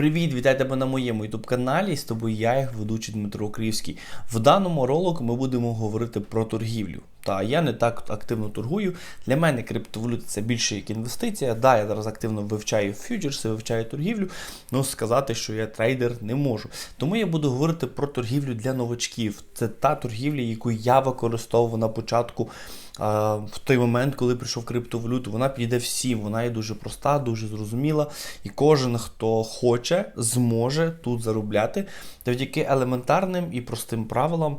Привіт, вітаю тебе на моєму youtube каналі. З тобою я, їх ведучий Дмитро Криївський. В даному ролику ми будемо говорити про торгівлю. Та я не так активно торгую. Для мене криптовалюта це більше як інвестиція. Да, я зараз активно вивчаю фьючерси, вивчаю торгівлю. але сказати, що я трейдер не можу. Тому я буду говорити про торгівлю для новачків. Це та торгівля, яку я використовував на початку. В той момент, коли прийшов криптовалюту, вона підійде всім. Вона є дуже проста, дуже зрозуміла. І кожен, хто хоче, зможе тут заробляти завдяки елементарним і простим правилам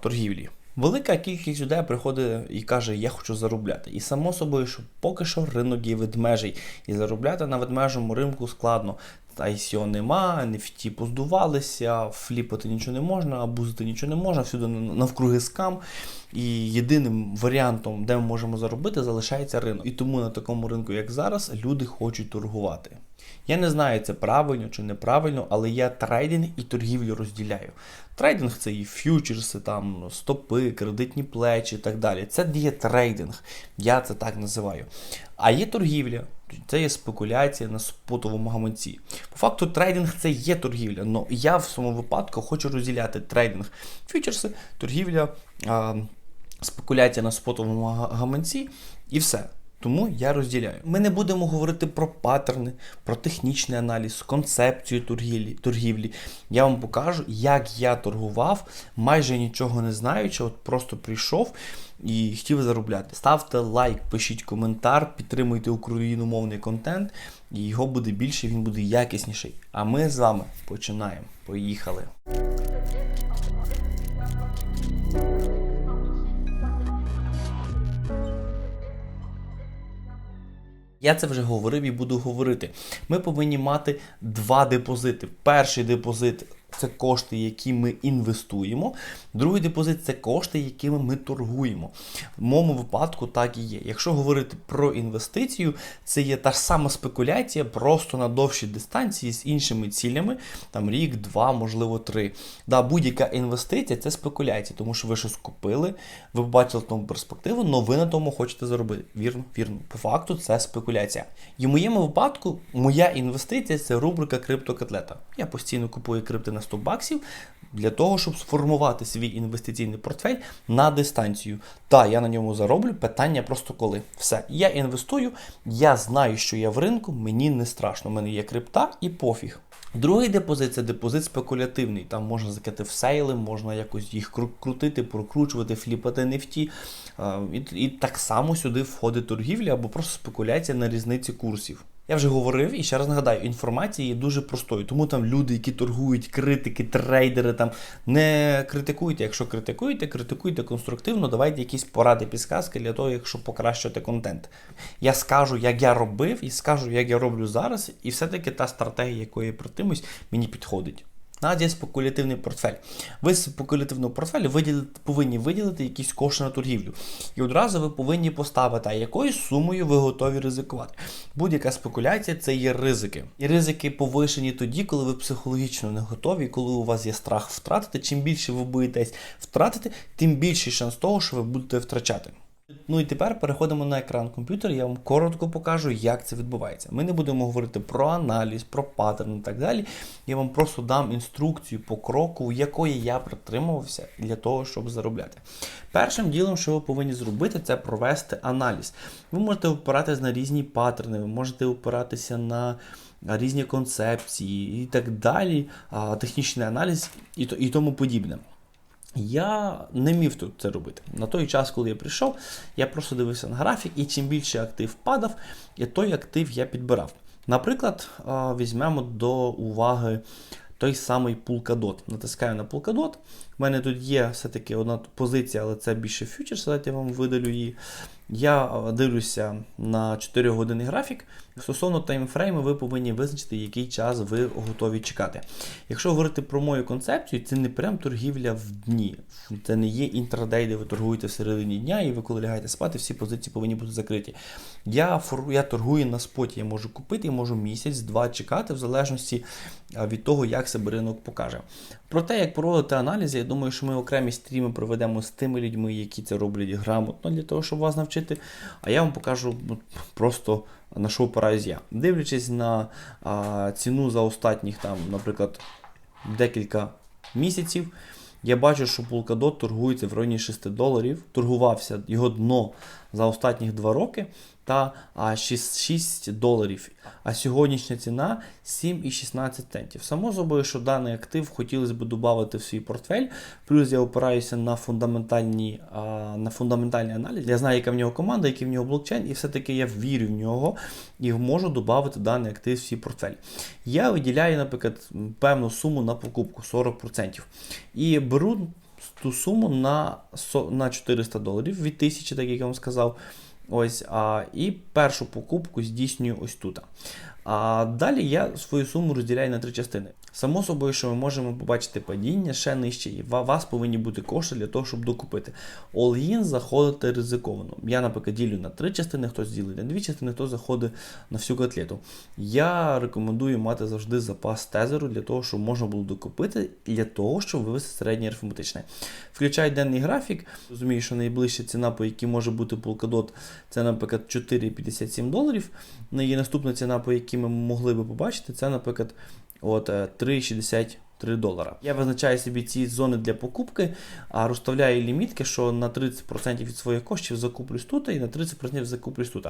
торгівлі. Велика кількість людей приходить і каже, я хочу заробляти. І само собою, що поки що ринок є ведмежий, і заробляти на ведмежому ринку складно. ICO нема, NFT поздувалися, фліпати нічого не можна, абузити нічого не можна, всюди навкруги скам. І єдиним варіантом, де ми можемо заробити, залишається ринок. І тому на такому ринку, як зараз, люди хочуть торгувати. Я не знаю, це правильно чи неправильно, але я трейдинг і торгівлю розділяю. Трейдинг це і фьючерси, там стопи, кредитні плечі і так далі. Це є трейдинг, я це так називаю. А є торгівля, це є спекуляція на спотовому гаманці. По факту, трейдинг це є торгівля, але я в своєму випадку хочу розділяти трейдинг, фьючерси, торгівля, спекуляція на спотовому гаманці і все. Тому я розділяю. Ми не будемо говорити про паттерни, про технічний аналіз, концепцію торгівлі. торгівлі. Я вам покажу, як я торгував, майже нічого не знаючи, от просто прийшов і хотів заробляти. Ставте лайк, пишіть коментар, підтримуйте україномовний контент, і його буде більше, він буде якісніший. А ми з вами починаємо. Поїхали! Я це вже говорив і буду говорити. Ми повинні мати два депозити. Перший депозит це кошти, які ми інвестуємо. Другий депозит це кошти, якими ми торгуємо. В моєму випадку так і є. Якщо говорити про інвестицію, це є та ж сама спекуляція, просто на довшій дистанції з іншими цілями, там рік, два, можливо, три. Да, Будь-яка інвестиція це спекуляція, тому що ви щось купили, ви побачили тому перспективу, але ви на тому хочете заробити. Вірно, вірно. По факту це спекуляція. І в моєму випадку моя інвестиція це рубрика криптокотлета. Я постійно купую крипти на 100 баксів для того, щоб сформувати свій інвестиційний портфель на дистанцію. Та, я на ньому зароблю, питання просто коли. Все, я інвестую, я знаю, що я в ринку, мені не страшно. У мене є крипта і пофіг. Другий депозит це депозит спекулятивний. Там можна закати в сейли, можна якось їх крутити, прокручувати, фліпати нефті. І, і так само сюди входить торгівля або просто спекуляція на різниці курсів. Я вже говорив і ще раз нагадаю, інформація є дуже простою. Тому там люди, які торгують, критики, трейдери, там не критикуйте. Якщо критикуєте, критикуйте конструктивно, давайте якісь поради, підсказки для того, якщо покращити контент. Я скажу, як я робив, і скажу, як я роблю зараз, і все-таки та стратегія, якою я притимусь, мені підходить. У є спекулятивний портфель. Ви з спекулятивного портфелю виділити, повинні виділити якісь кошти на торгівлю. І одразу ви повинні поставити, а якою сумою ви готові ризикувати. Будь-яка спекуляція це є ризики. І ризики повишені тоді, коли ви психологічно не готові, коли у вас є страх втратити. Чим більше ви боїтесь втратити, тим більший шанс того, що ви будете втрачати. Ну і тепер переходимо на екран комп'ютера, я вам коротко покажу, як це відбувається. Ми не будемо говорити про аналіз, про паттерн і так далі. Я вам просто дам інструкцію по кроку, якої я притримувався для того, щоб заробляти. Першим ділом, що ви повинні зробити, це провести аналіз. Ви можете опиратися на різні паттерни, ви можете опиратися на різні концепції і так далі, технічний аналіз і тому подібне. Я не міг тут це робити. На той час, коли я прийшов, я просто дивився на графік, і чим більше актив падав, і той актив я підбирав. Наприклад, візьмемо до уваги той самий Polkadot. Натискаю на Polkadot. У мене тут є все-таки одна позиція, але це більше фьючерс, давайте я вам видалю її. Я дивлюся на 4 години графік. Стосовно таймфрейму, ви повинні визначити, який час ви готові чекати. Якщо говорити про мою концепцію, це не прям торгівля в дні. Це не є інтрадей, де ви торгуєте всередині дня, і ви, коли лягаєте спати, всі позиції повинні бути закриті. Я я торгую на споті, я можу купити, я можу місяць-два чекати, в залежності від того, як себе ринок покаже. Про те, як проводити аналіз, я думаю, що ми окремі стріми проведемо з тими людьми, які це роблять грамотно для того, щоб вас навчити. А я вам покажу ну, просто на що опираюсь я. Дивлячись на а, ціну за останніх, там, наприклад, декілька місяців, я бачу, що Polkadot торгується в районі 6 доларів. Торгувався його дно за останні 2 роки та 6, 6 доларів. А сьогоднішня ціна 7,16 центів. Само собою, що даний актив хотілося б додати в свій портфель. Плюс я опираюся на фундаментальні, на фундаментальний аналіз. Я знаю, яка в нього команда, який в нього блокчейн, і все-таки я вірю в нього і можу додати даний актив в свій портфель. Я виділяю, наприклад, певну суму на покупку 40%. І беру ту суму на 400 доларів від 1000, так як я вам сказав. Ось, а, і першу покупку здійснюю ось тут. А далі я свою суму розділяю на три частини. Само собою, що ми можемо побачити падіння ще нижче, і у вас повинні бути кошти для того, щоб докупити. All-in заходити ризиковано. Я, наприклад, ділю на три частини, хтось ділить на дві частини, хто заходить на всю котлету. Я рекомендую мати завжди запас тезеру для того, щоб можна було докупити, для того, щоб вивести середнє арифметичне. Включаю денний графік. Розумію, що найближча ціна, по якій може бути Polkadot, це, наприклад, 4,57 доларів. Ну, І наступна ціна, по якій ми могли би побачити, це, наприклад, От е, 3,60 3 долара. Я визначаю собі ці зони для покупки, а розставляю лімітки, що на 30% від своїх коштів закуплюсь тут і на 30% закуплюсь тут.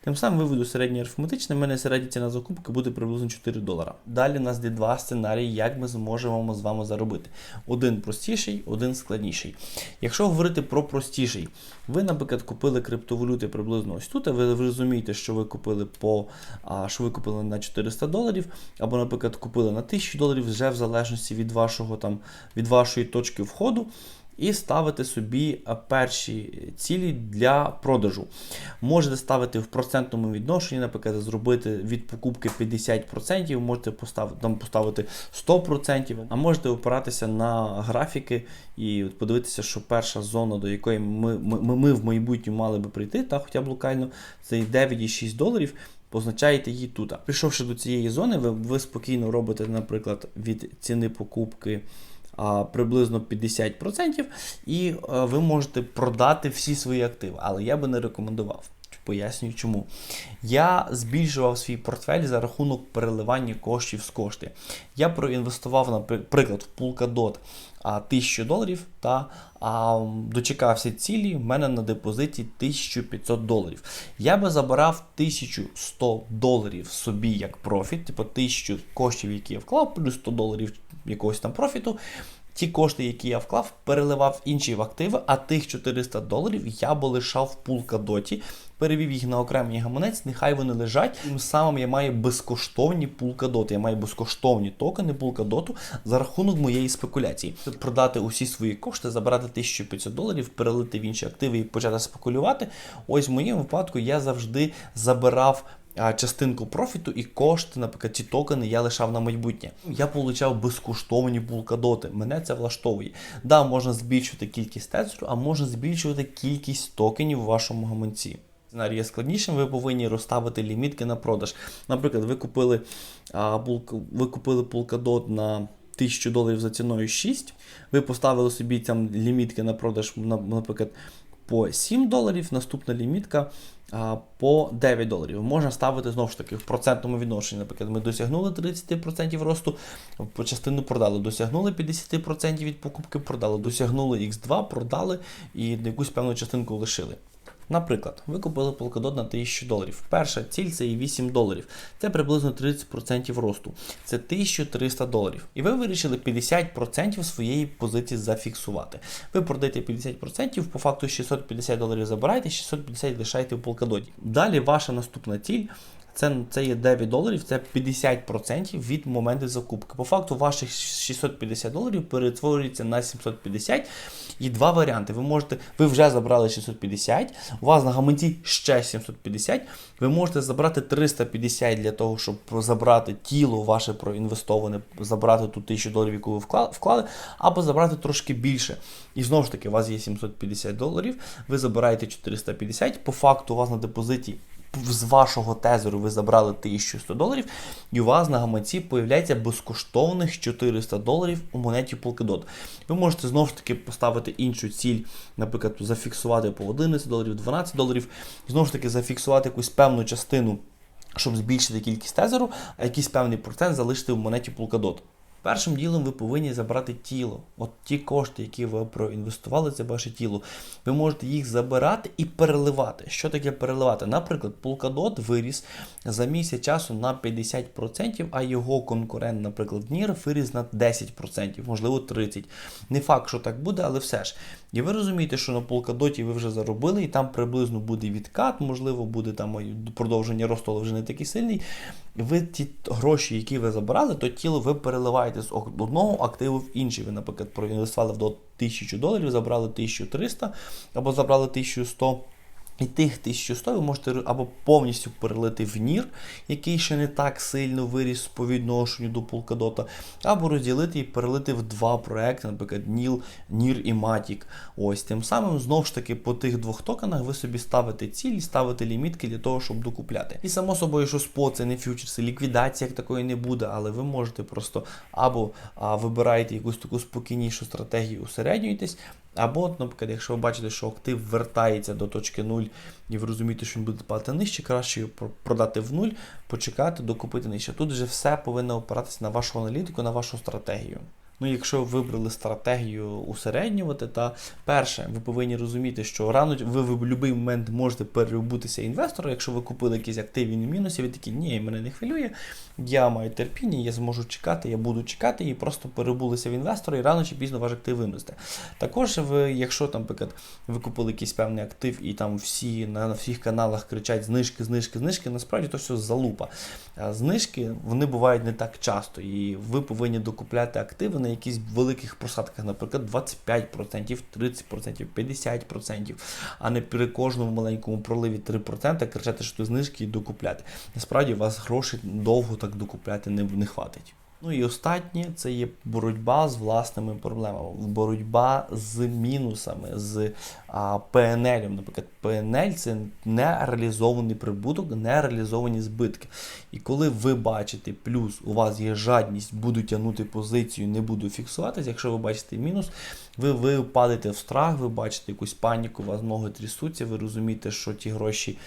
Тим самим виведу середнє арифметичне, в мене середня ціна закупки буде приблизно 4 долара. Далі у нас є два сценарії, як ми зможемо з вами заробити. Один простіший, один складніший. Якщо говорити про простіший, ви, наприклад, купили криптовалюти приблизно ось тут, ви розумієте, що ви купили по що ви купили на 400 доларів, або, наприклад, купили на 1000 доларів вже в залежності від вашого там від вашої точки входу. І ставити собі перші цілі для продажу. Можете ставити в процентному відношенні, наприклад, зробити від покупки 50%, можете поставити, там, поставити 100%, а можете опиратися на графіки і подивитися, що перша зона, до якої ми, ми, ми в майбутньому мали би прийти, та хоча б локально, це 9,6 доларів. Позначаєте її тут. Прийшовши до цієї зони, ви, ви спокійно робите, наприклад, від ціни покупки а, приблизно 50%, і а, ви можете продати всі свої активи. Але я би не рекомендував. Пояснюю чому. Я збільшував свій портфель за рахунок переливання коштів з кошти. Я проінвестував, наприклад, в Polkadot 1000 доларів та а, дочекався цілі в мене на депозиті 1500 доларів. Я би забирав 1100 доларів собі як профіт, типу 1000 коштів, які я вклав, плюс 100 доларів якогось там профіту. Ті кошти, які я вклав, переливав інші в активи, а тих 400 доларів я би лишав в пулкадоті, перевів їх на окремий гаманець, нехай вони лежать. Тим самим я маю безкоштовні пулкадоти. Я маю безкоштовні токени пулкадоту за рахунок моєї спекуляції. Продати усі свої кошти, забрати 1500 доларів, перелити в інші активи і почати спекулювати. Ось в моєму випадку я завжди забирав частинку профіту і кошти, наприклад, ті токени я лишав на майбутнє. Я получав безкоштовні пулкадоти. Мене це влаштовує. Да, можна збільшувати кількість тезеру, а можна збільшувати кількість токенів у вашому гаманці. Сценарій є складнішим, ви повинні розставити лімітки на продаж. Наприклад, ви купили а, ви купили пулкадот на 1000 доларів за ціною 6. Ви поставили собі там лімітки на продаж, наприклад, по 7 доларів, наступна лімітка по 9 доларів. Можна ставити знову ж таки в процентному відношенні. Наприклад, ми досягнули 30% росту, по частину продали, досягнули 50% від покупки, продали, досягнули X2, продали і якусь певну частинку лишили. Наприклад, ви купили Polkadot на 1000 доларів. Перша ціль це і 8 доларів. Це приблизно 30% росту. Це 1300 доларів. І ви вирішили 50% своєї позиції зафіксувати. Ви продаєте 50%, по факту 650 доларів забираєте, 650 лишаєте в Polkadot. Далі ваша наступна ціль. Це це є 9 доларів, це 50% від моменту закупки. По факту, ваших 650 доларів перетворюється на 750. І два варіанти. Ви можете, ви вже забрали 650, у вас на гаманці ще 750. Ви можете забрати 350 для того, щоб забрати тіло ваше проінвестоване, забрати ту 1000 доларів, яку ви вклали, або забрати трошки більше. І знову ж таки, у вас є 750 доларів, ви забираєте 450. По факту, у вас на депозиті з вашого тезеру ви забрали 1100 доларів, і у вас на гаманці появляється безкоштовних 400 доларів у монеті Polkadot. Ви можете знову ж таки поставити іншу ціль, наприклад, зафіксувати по 11 доларів, 12 доларів, знову ж таки зафіксувати якусь певну частину щоб збільшити кількість тезеру, а якийсь певний процент залишити в монеті Polkadot. Першим ділом ви повинні забрати тіло. От ті кошти, які ви проінвестували, це ваше тіло. Ви можете їх забирати і переливати. Що таке переливати? Наприклад, Polkadot виріс за місяць часу на 50%, а його конкурент, наприклад, NIR виріс на 10%, можливо 30%. Не факт, що так буде, але все ж. І ви розумієте, що на полкадоті ви вже заробили, і там приблизно буде відкат, можливо, буде там продовження росту, але вже не такий сильний. Ви ті гроші, які ви забрали, то тіло ви переливаєте з одного активу в інший. Ви, наприклад, проінвестували до 1000 доларів, забрали 1300 або забрали 1100. І тих 1100 ви можете або повністю перелити в NIR, який ще не так сильно виріс по відношенню до Polkadot, або розділити і перелити в два проекти, наприклад, NIL, NIR і Matic. Ось тим самим, знову ж таки, по тих двох токенах ви собі ставите цілі, ставите лімітки для того, щоб докупляти. І само собою, що спот, це не фьючерси, ліквідації як такої не буде, але ви можете просто або а, вибираєте якусь таку спокійнішу стратегію, усереднюєтесь, або, наприклад, якщо ви бачите, що актив вертається до точки 0 і ви розумієте, що він буде падати нижче, краще його продати в нуль, почекати, докупити нижче. Тут вже все повинно опиратися на вашу аналітику, на вашу стратегію. Ну, якщо ви вибрали стратегію усереднювати, та перше, ви повинні розуміти, що рано ви в будь-який момент можете перебутися інвестором, якщо ви купили якісь активи на мінусі, ви такі, ні, мене не хвилює, я маю терпіння, я зможу чекати, я буду чекати і просто перебулися в інвестора, і рано чи пізно ваш актив виносите. Також, ви, якщо там, наприклад, ви купили якийсь певний актив, і там всі на, на всіх каналах кричать знижки, знижки, знижки, насправді то все залупа. А знижки вони бувають не так часто, і ви повинні докупляти активи на якихось великих просадках, наприклад, 25%, 30%, 50%, а не при кожному маленькому проливі 3% кричати, що знижки і докупляти. Насправді у вас грошей довго так докупляти не, не хватить. Ну і останнє це є боротьба з власними проблемами, боротьба з мінусами, з PNL. Наприклад, PNL це нереалізований прибуток, нереалізовані збитки. І коли ви бачите плюс, у вас є жадність, буду тягнути позицію, не буду фіксуватися. Якщо ви бачите мінус, ви ви впадете в страх, ви бачите якусь паніку, у вас ноги трясуться, ви розумієте, що ті гроші,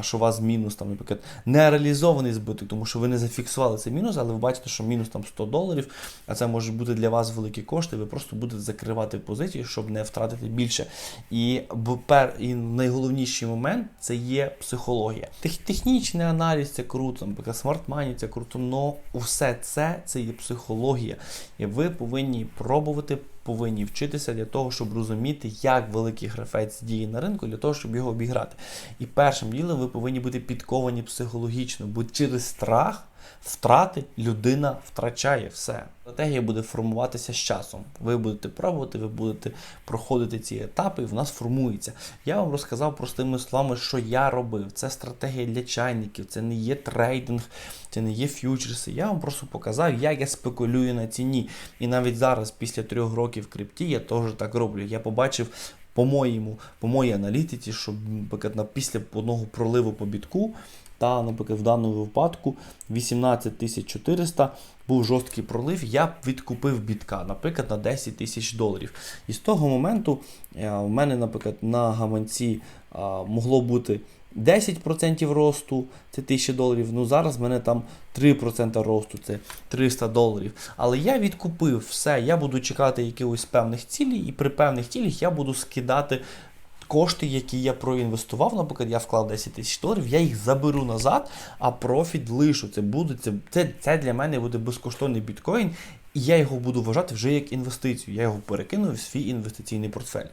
що у вас мінус, там, наприклад, нереалізований збиток, тому що ви не зафіксували цей мінус, але ви бачите, що мінус там 100 доларів, а це може бути для вас великі кошти, ви просто будете закривати позиції, щоб не втратити більше. І і найголовніший момент це є психологія. Тех, технічний аналіз це круто, наприклад, смарт-мані це круто, але усе це це є психологія. І ви повинні пробувати повинні вчитися для того, щоб розуміти, як великий гравець діє на ринку, для того, щоб його обіграти. І першим ділом ви повинні бути підковані психологічно, бо через страх. Втрати людина втрачає все. Стратегія буде формуватися з часом. Ви будете пробувати, ви будете проходити ці етапи, і в нас формується. Я вам розказав простими словами, що я робив. Це стратегія для чайників, це не є трейдинг, це не є ф'ючерси. Я вам просто показав, як я спекулюю на ціні. І навіть зараз, після трьох років крипті, я теж так роблю. Я побачив. По-моєму, по моїй аналітиці, що наприклад, після одного проливу по бітку та, наприклад, в даному випадку 18400 був жорсткий пролив, я відкупив бітка, наприклад, на 10 тисяч доларів. І з того моменту е, в мене, наприклад, на гаманці могло бути 10% росту, це 1000 доларів. Ну зараз в мене там 3% росту, це 300 доларів. Але я відкупив все, я буду чекати якихось певних цілей, і при певних цілях я буду скидати кошти, які я проінвестував, наприклад, я вклав 10 тисяч доларів, я їх заберу назад, а профіт лишу. Це буде це, це, це для мене буде безкоштовний біткоін, і я його буду вважати вже як інвестицію. Я його перекину в свій інвестиційний портфель.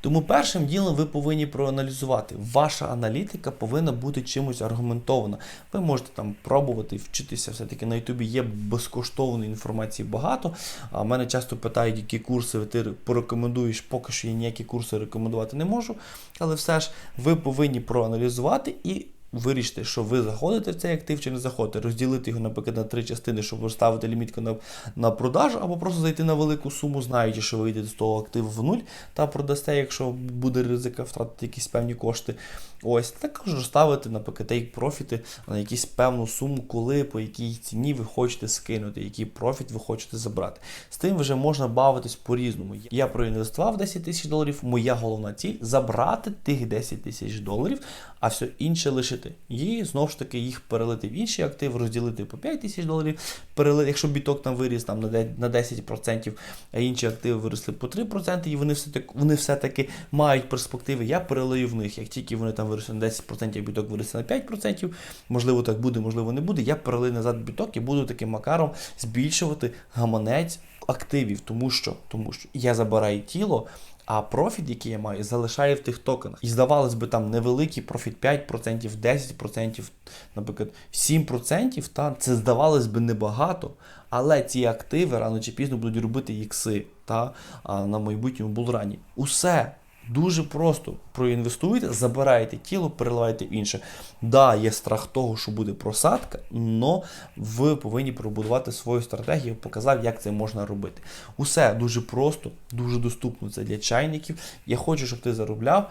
Тому першим ділом ви повинні проаналізувати. Ваша аналітика повинна бути чимось аргументована. Ви можете там пробувати вчитися, все-таки на Ютубі є безкоштовної інформації багато. А мене часто питають, які курси ти порекомендуєш, поки що я ніякі курси рекомендувати не можу. Але все ж ви повинні проаналізувати і вирішити, що ви заходите в цей актив чи не заходите, розділити його, наприклад, на три частини, щоб розставити лімітку на на продаж, або просто зайти на велику суму, знаючи, що ви йдете з того активу в нуль та продасте, якщо буде ризика втратити якісь певні кошти. Ось також розставити, наприклад, take профіти на якусь певну суму, коли, по якій ціні ви хочете скинути, який профіт ви хочете забрати. З тим вже можна бавитись по-різному. Я проінвестував 10 тисяч доларів, моя головна ціль забрати тих 10 тисяч доларів, а все інше лишити збільшити і знову ж таки їх перелити в інші активи, розділити по 5 тисяч доларів, перелити, якщо біток там виріс там, на 10%, а інші активи виросли по 3%, і вони все-таки, вони все-таки мають перспективи, я перелию в них. Як тільки вони там виросли на 10%, а біток виросте на 5%, можливо, так буде, можливо, не буде. Я перелию назад біток і буду таким макаром збільшувати гаманець активів, тому що, тому що я забираю тіло. А профіт, який я маю, залишаю в тих токенах. І здавалось би, там невеликий профіт 5%, 10%, наприклад, 7%, та, це здавалось би небагато, але ці активи рано чи пізно будуть робити ікси та, на майбутньому булрані. Усе дуже просто проінвестуєте, забираєте тіло, переливаєте інше. Да, є страх того, що буде просадка, але ви повинні пробудувати свою стратегію, показав, як це можна робити. Усе дуже просто, дуже доступно. Це для чайників. Я хочу, щоб ти заробляв,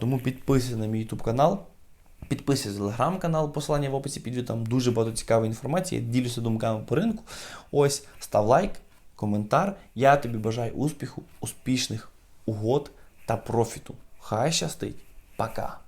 тому підписуйся на мій YouTube канал. Підписуйся на телеграм-канал, посилання в описі під там дуже багато цікавої інформації. Я ділюся думками по ринку. Ось, став лайк, коментар. Я тобі бажаю успіху, успішних угод та профіту. Хай щастить. Пока.